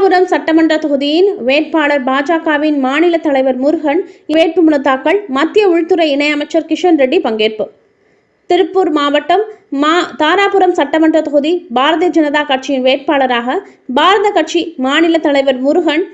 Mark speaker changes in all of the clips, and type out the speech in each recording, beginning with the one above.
Speaker 1: தாராபுரம் சட்டமன்ற தொகுதியின் வேட்பாளர் பாஜகவின் மாநில தலைவர் முருகன் வேட்புமனு தாக்கல் மத்திய உள்துறை இணையமைச்சர் கிஷன் ரெட்டி பங்கேற்பு. திருப்பூர் மாவட்டம் மா தாராபுரம் சட்டமன்ற தொகுதி பாரதிய ஜனதா கட்சியின் வேட்பாளராக பாரத கட்சி மாநில தலைவர் முருகன்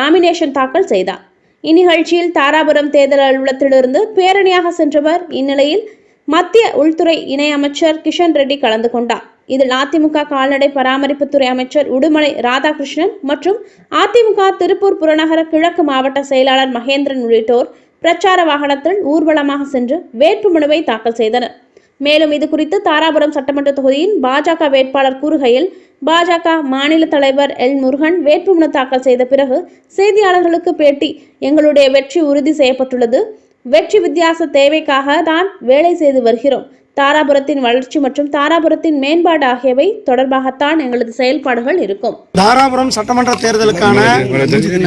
Speaker 1: நாமினேஷன் தாக்கல் செய்தார். இந்நிகழ்ச்சியில் தாராபுரம் தேர்தல் அலுவலகத்திலிருந்து பேரணியாக சென்றவர் இந்நிலையில் மத்திய உள்துறை இணையமைச்சர் கிஷன் ரெட்டி கலந்து கொண்டார். இதில் அதிமுக கால்நடை பராமரிப்புத்துறை அமைச்சர் உடுமலை ராதாகிருஷ்ணன் மற்றும் அதிமுக திருப்பூர் புறநகர கிழக்கு மாவட்ட செயலாளர் மகேந்திரன் உள்ளிட்டோர் பிரச்சார வாகனத்தில் ஊர்வலமாக சென்று வேட்புமனுவை தாக்கல் செய்தனர். மேலும் இது குறித்து தாராபுரம் சட்டமன்ற தொகுதியின் பாஜக வேட்பாளர் கூறுகையில் பாஜக மாநில தலைவர் எல் முருகன் வேட்புமனு தாக்கல் செய்த பிறகு செய்தியாளர்களுக்கு பேட்டி எங்களுடைய வெற்றி உறுதி செய்யப்பட்டுள்ளது. வெற்றி வித்தியாச தேவைக்காக தான் வேலை செய்து வருகிறோம். தாராபுரத்தின் வளர்ச்சி மற்றும் தாராபுரத்தின் மேம்பாடு ஆகியவை தொடர்பாகத்தான் எங்களது செயல்பாடுகள் இருக்கும்.
Speaker 2: தாராபுரம் சட்டமன்ற தேர்தலுக்கான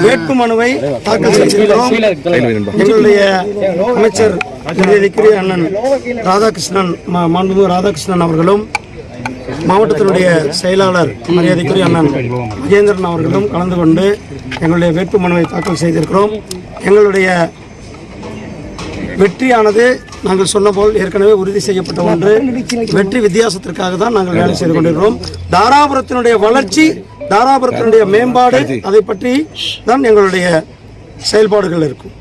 Speaker 2: வேட்பு மனுவை தாக்கல் செய்திருக்கிறோம். எங்களுடைய அமைச்சர் அண்ணன் ராதாகிருஷ்ணன் மா- மாண்புமிகு ராதாகிருஷ்ணன் அவர்களும் மாவட்டத்தினுடைய செயலாளர் மரியாதைக்குரிய அண்ணன் மகேந்திரன் அவர்களும் கலந்து கொண்டு எங்களுடைய வேட்பு மனுவை தாக்கல் செய்திருக்கிறோம். எங்களுடைய வெற்றியானது நாங்கள் சொன்னபோல் ஏற்கனவே உறுதி செய்யப்பட்ட ஒன்று. வெற்றி வித்தியாசத்திற்காக தான் நாங்கள் வேலை செய்து கொண்டிருக்கிறோம். தாராபுரத்தினுடைய வளர்ச்சி தாராபுரத்தினுடைய மேம்பாடு அதை பற்றி தான் எங்களுடைய செயல்பாடுகள் இருக்கும்.